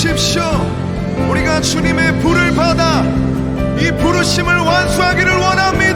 주십시오. 우리가 주님의 불을 받아 이 부르심을 완수하기를 원합니다.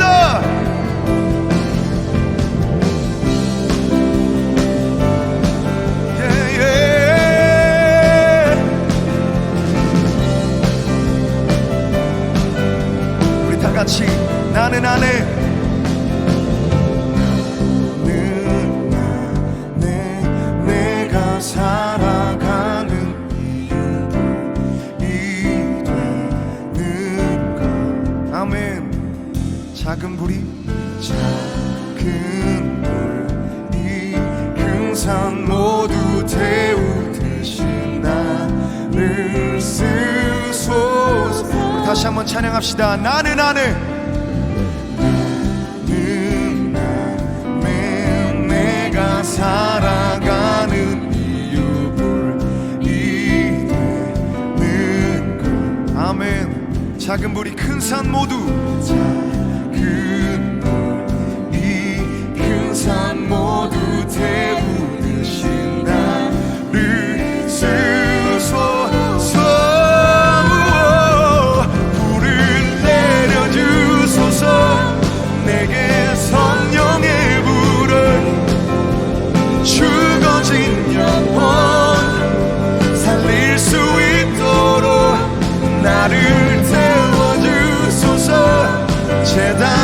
다시 한번 찬양합시다. 나는 나는 나는 나는 내가 살아가는 이유를 이기는 것. 아멘. 작은 불이 큰 산 모두 작은 불이 큰 산 모두 태우. said I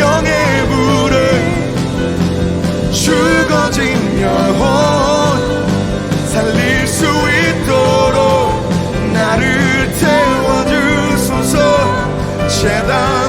성령의 불을 죽어진 영혼 살릴 수 있도록 나를 태워주소서. 제발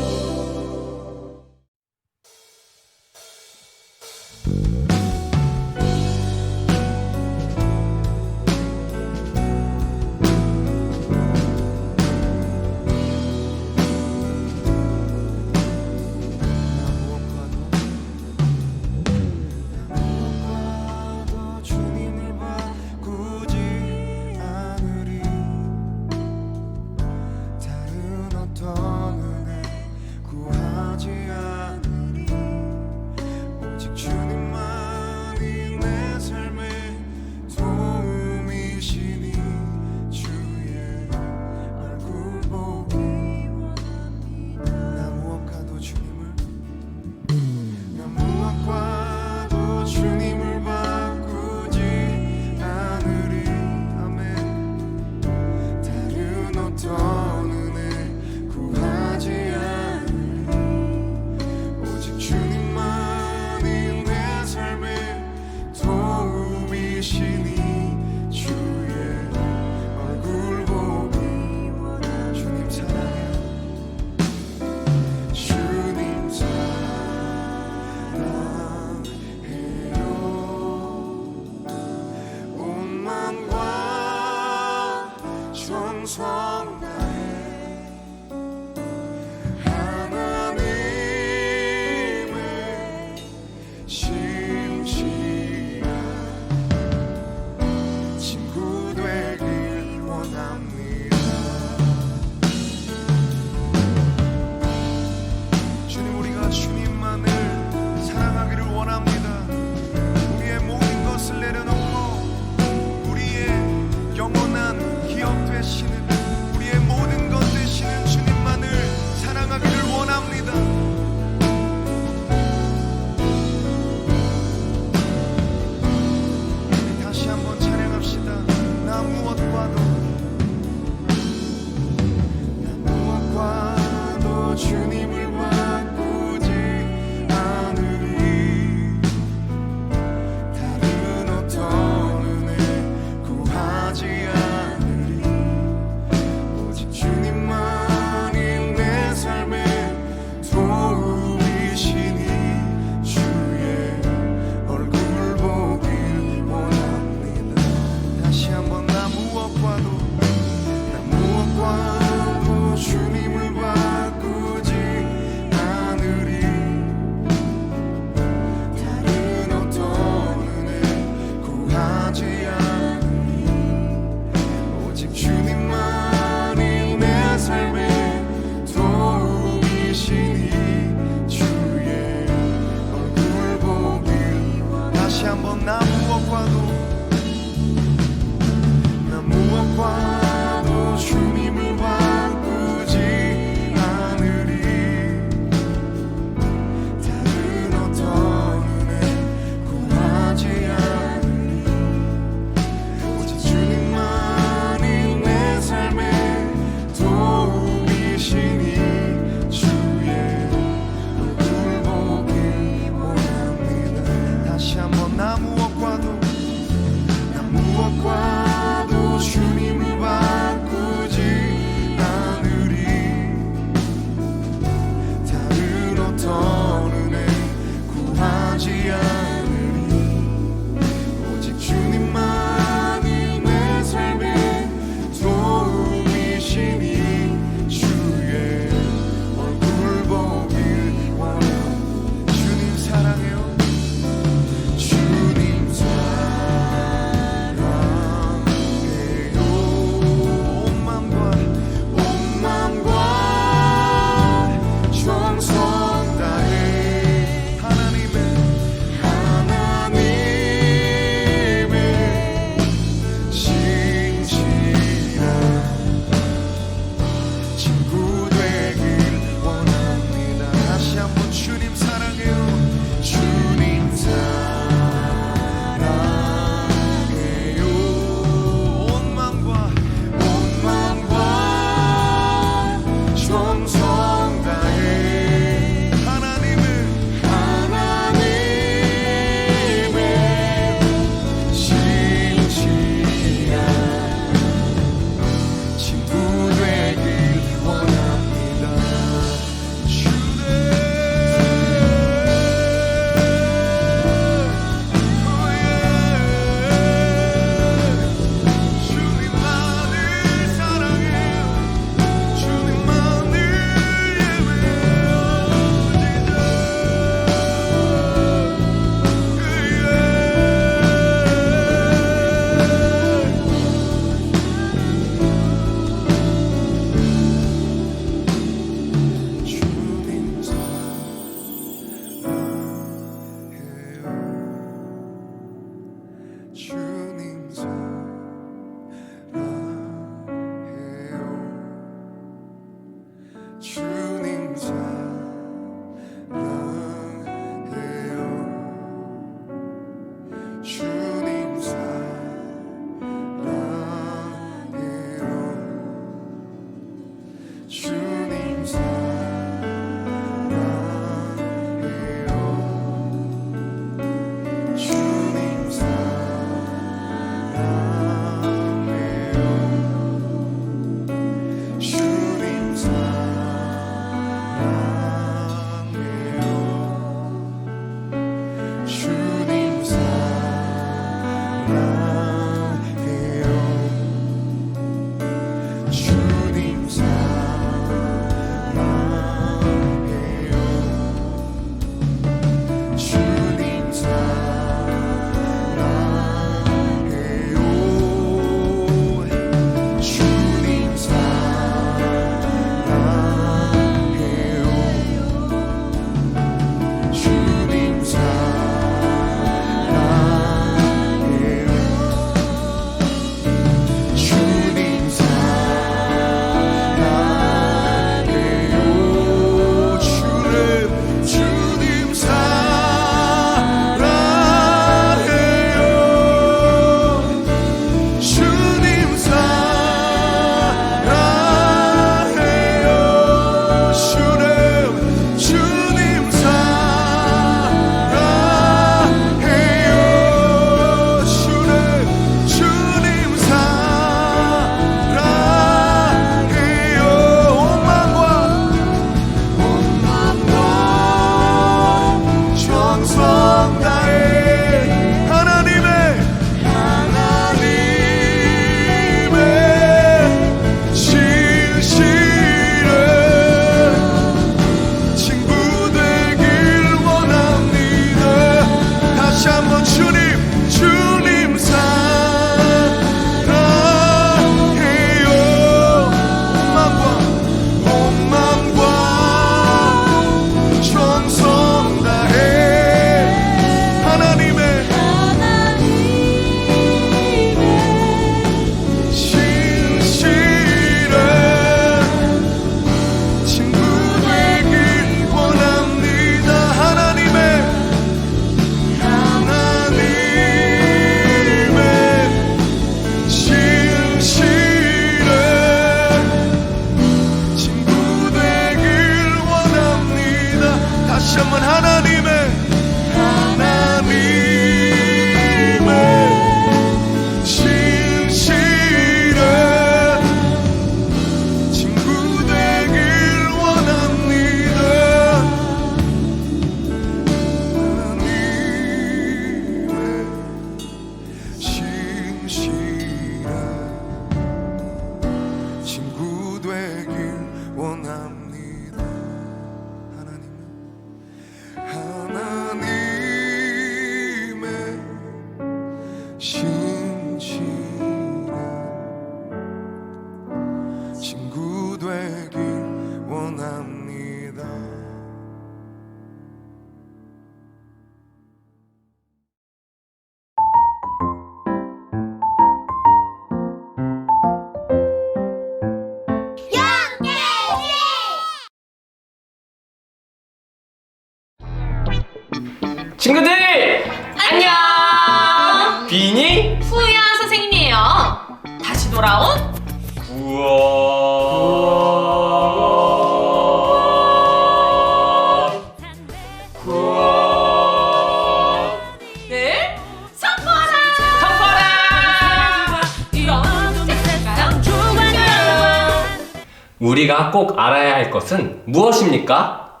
우리가 꼭 알아야 할 것은 무엇입니까?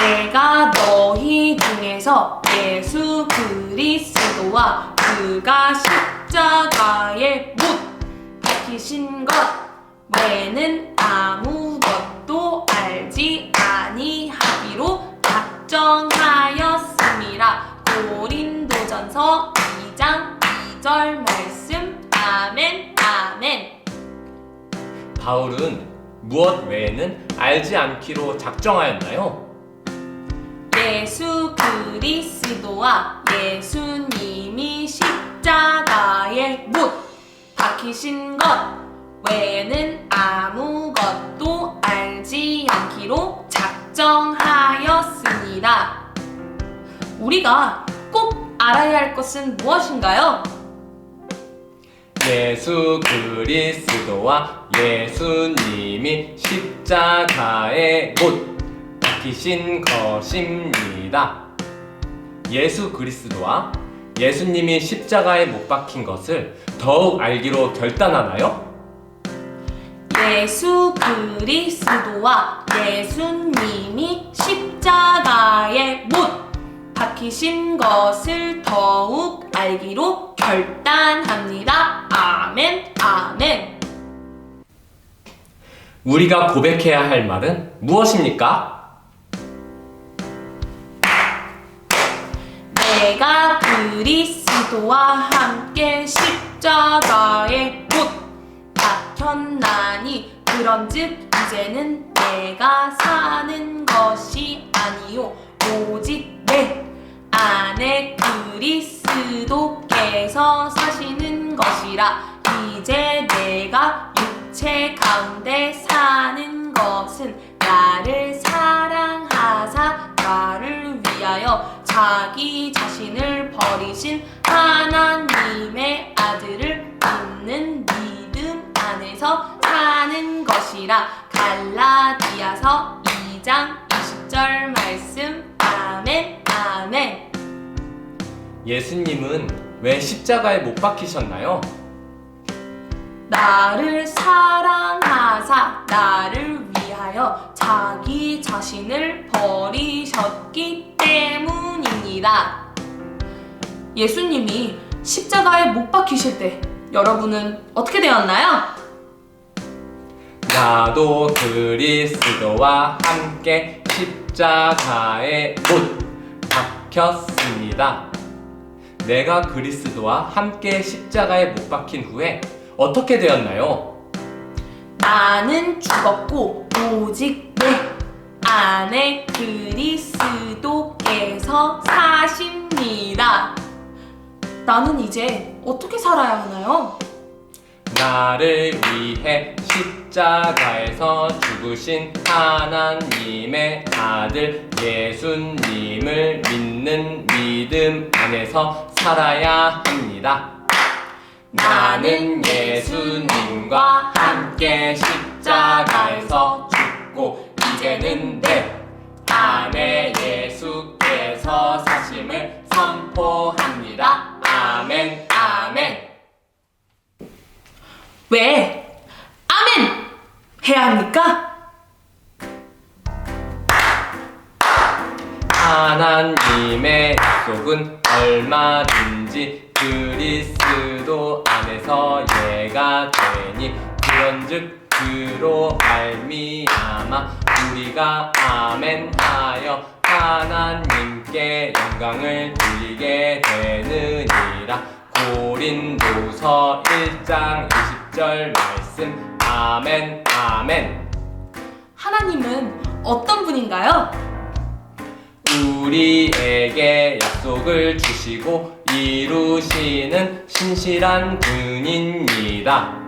내가 너희 중에서 예수 그리스도와 그가 십자가에 못 박히신 것 외에는 아무것도 알지 아니하기로 작정하였습니다. 고린도전서 2장 2절 말씀 아멘 바울은 무엇 외에는 알지 않기로 작정하였나요? 예수 그리스도와 예수님이 십자가에 못 박히신 것 외에는 아무것도 알지 않기로 작정하였습니다. 우리가 꼭 알아야 할 것은 무엇인가요? 예수 그리스도와 예수님이 십자가에 못 박히신 것입니다. 예수 그리스도와 예수님이 십자가에 못 박힌 것을 더욱 알기로 결단하나요? 예수 그리스도와 예수님이 십자가에 못 박히신 것을 더욱 알기로 결단합니다. 아멘, 아멘. 우리가 고백해야 할 말은 무엇입니까? 내가 그리스도와 함께 십자가에 못 박혔나니 그런즉 이제는 내가 사는 것이 아니요 오직 내 안에 그리스도께서 사시는 것이라 이제 내가 육체 가운데 사는 것은 나를 사랑하사 나를 위하여 자기 자신을 버리신 하나님의 아들을 믿는 믿음 안에서 사는 것이라. 갈라디아서 2장 20절 말씀. 아멘 아멘. 예수님은 왜 십자가에 못 박히셨나요? 나를 사랑하사 나를 위하여 자기 자신을 버리셨기 때문입니다. 예수님이 십자가에 못 박히실 때 여러분은 어떻게 되었나요? 나도 그리스도와 함께 십자가에 못 박혔습니다. 내가 그리스도와 함께 십자가에 못 박힌 후에 어떻게 되었나요? 나는 죽었고 오직 내 안에 그리스도께서 사십니다. 나는 이제 어떻게 살아야 하나요? 나를 위해 십자가에서 죽으신 하나님의 아들 예수님을 믿는 믿음 안에서 살아야 합니다. 나는 예수님과 함께 십자가에서 죽고 이제는 내 안에 예수께서 사심을 선포합니다. 아멘, 아멘. 왜? 아멘! 해야 합니까? 하나님의 약속은 얼마든지 그리스 도 안에서 예가 되니 그런즉 그로 말미암아 우리가 아멘하여 하나님께 영광을 돌리게 되느니라. 고린도서 1장 20절 말씀. 아멘 아멘. 하나님은 어떤 분인가요? 우리에게 약속을 주시고 이루시는 신실한 분입니다.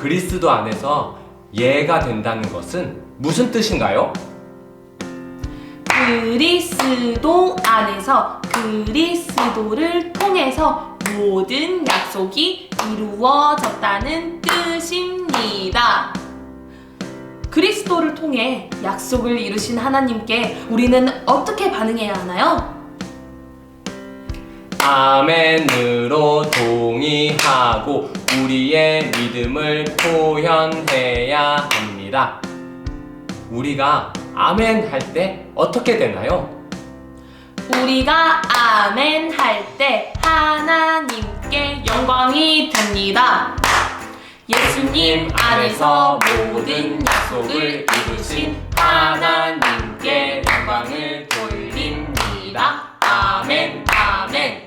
그리스도 안에서 예가 된다는 것은 무슨 뜻인가요? 그리스도 안에서 그리스도를 통해서 모든 약속이 이루어졌다는 뜻입니다. 그리스도를 통해 약속을 이루신 하나님께 우리는 어떻게 반응해야 하나요? 아멘으로 동의하고 우리의 믿음을 표현해야 합니다. 우리가 아멘 할 때 어떻게 되나요? 우리가 아멘 할 때 하나님께 영광이 됩니다. 예수님 안에서 모든 약속을 이루신 하나님께 영광을 돌립니다. 아멘, 아멘.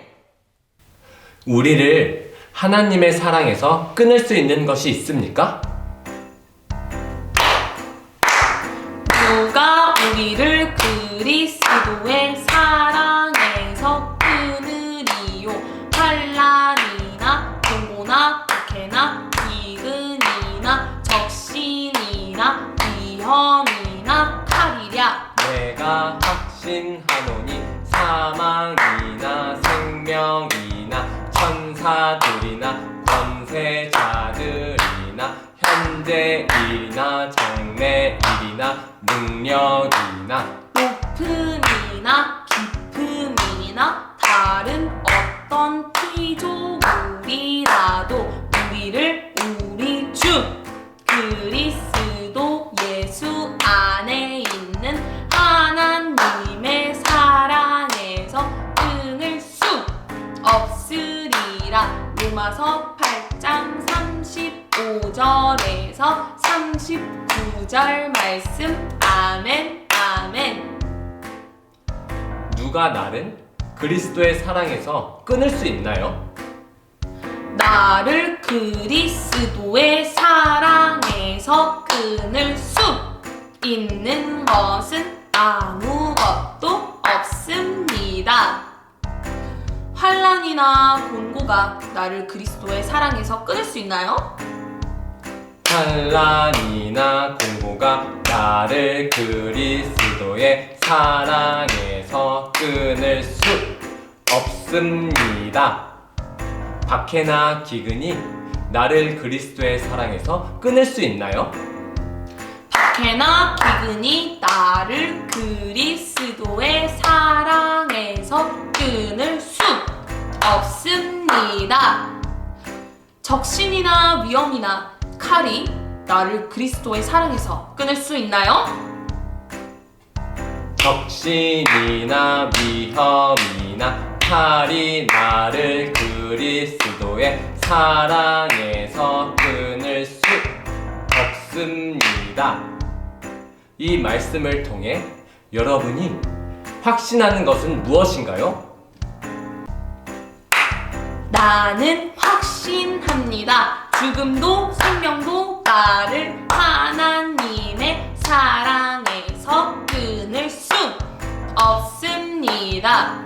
우리를 하나님의 사랑에서 끊을 수 있는 것이 있습니까? 누가 우리를 그리스도의 현재일이나 장래 일이나 능력이나 높음이나 깊음이나 다른 어떤 피조물이라도 우리를 우리 주 그리스도 예수 안에 있는 하나님의 사랑에서 끊을 수 없으리라. 로마서 8장 35절에서 39절 말씀 아멘 아멘 누가 나를 그리스도의 사랑에서 끊을 수 있나요? 나를 그리스도의 사랑에서 끊을 수 있는 것은 아무것도 없습니다. 환란이나 곤고가 나를 그리스도의 사랑에서 끊을 수 있나요? 환란이나 공고가 나를 그리스도의 사랑에서 끊을 수 없습니다. 박해나 기근이 나를 그리스도의 사랑에서 끊을 수 있나요? 박해나 기근이 나를 그리스도의 사랑에서 끊을 수 없습니다. 적신이나 위험이나 칼이 나를 그리스도의 사랑에서 끊을 수 있나요? 적신이나 위험이나 칼이 나를 그리스도의 사랑에서 끊을 수 없습니다. 이 말씀을 통해 여러분이 확신하는 것은 무엇인가요? 나는 확신합니다. 죽음도 생명도 나를 하나님의 사랑에서 끊을 수 없습니다.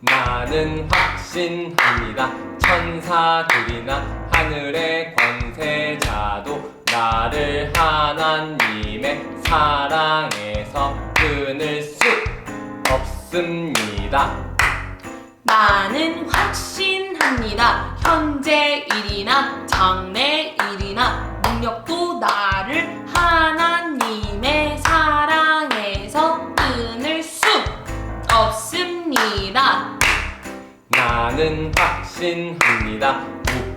나는 확신합니다. 천사들이나 하늘의 권세자도 나를 하나님의 사랑에서 끊을 수 없습니다. 나는 확신합니다. 현재 일이나 장래 일이나 능력도 나를 하나님의 사랑에서 끊을 수 없습니다. 나는 확신합니다.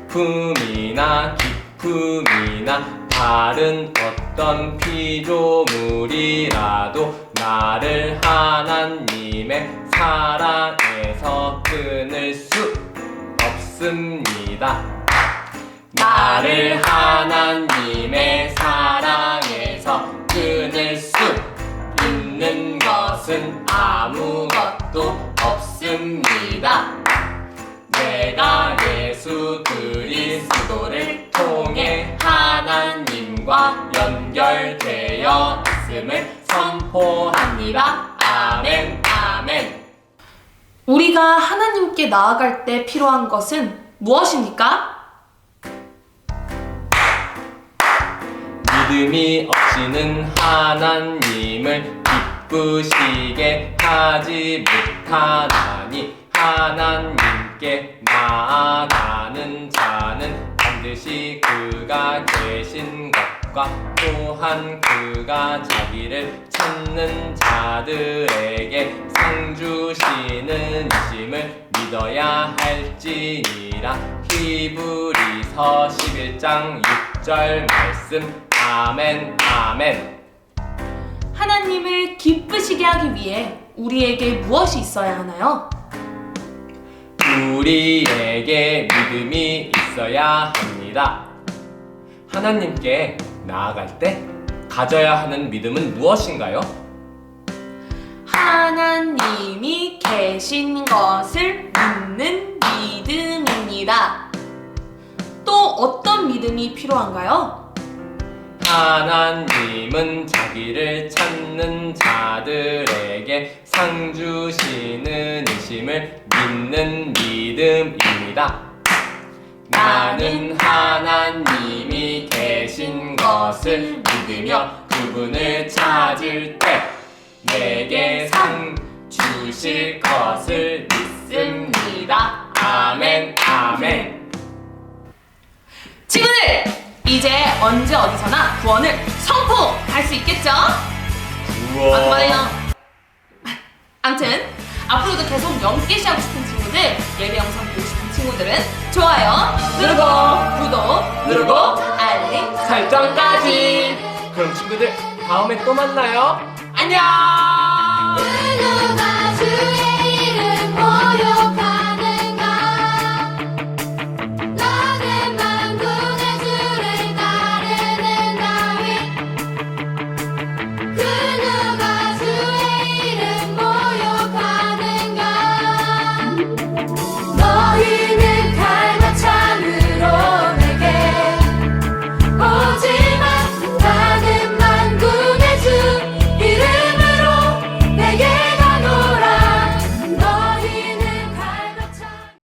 부품이나 기품이나 다른 어떤 피조물이라도 나를 하나님의 사랑에서 끊을 수 없습니다. 나를 하나님의 사랑에서 끊을 수 있는 것은 아무것도 없습니다. 내가 예수 그리스도를 통해 하나님과 연결되어 있음을 선포합니다. 아멘. 우리가 하나님께 나아갈 때 필요한 것은 무엇입니까? 믿음이 없이는 하나님을 기쁘시게 하지 못하나니 하나님께 나아가는 자는 반드시 그가 계신 것 과 또한 그가 자기를 찾는 자들에게 상 주시는 이심을 믿어야 할지니라 히브리서 11장 6절 말씀 아멘 아멘 하나님을 기쁘시게 하기 위해 우리에게 무엇이 있어야 하나요? 우리에게 믿음이 있어야 합니다. 하나님께 나아갈 때 가져야 하는 믿음은 무엇인가요? 하나님이 계신 것을 믿는 믿음입니다. 또 어떤 믿음이 필요한가요? 하나님은 자기를 찾는 자들에게 상 주시는 이심을 믿는 믿음입니다. 나는 하나님이 계신 것을 믿으며 그분을 찾을 때 내게 상 주실 것을 믿습니다. 아멘, 아멘. 친구들! 이제 언제 어디서나 구원을 선포할 수 있겠죠? 우와. 아, 그만해요. 암튼 앞으로도 계속 영계시 하고 싶은 친구들, 예배 영상 보고 싶은 친구들은 좋아요 누르고 구독 누르고 알림 설정까지. 그럼 친구들 다음에 또 만나요. 안녕.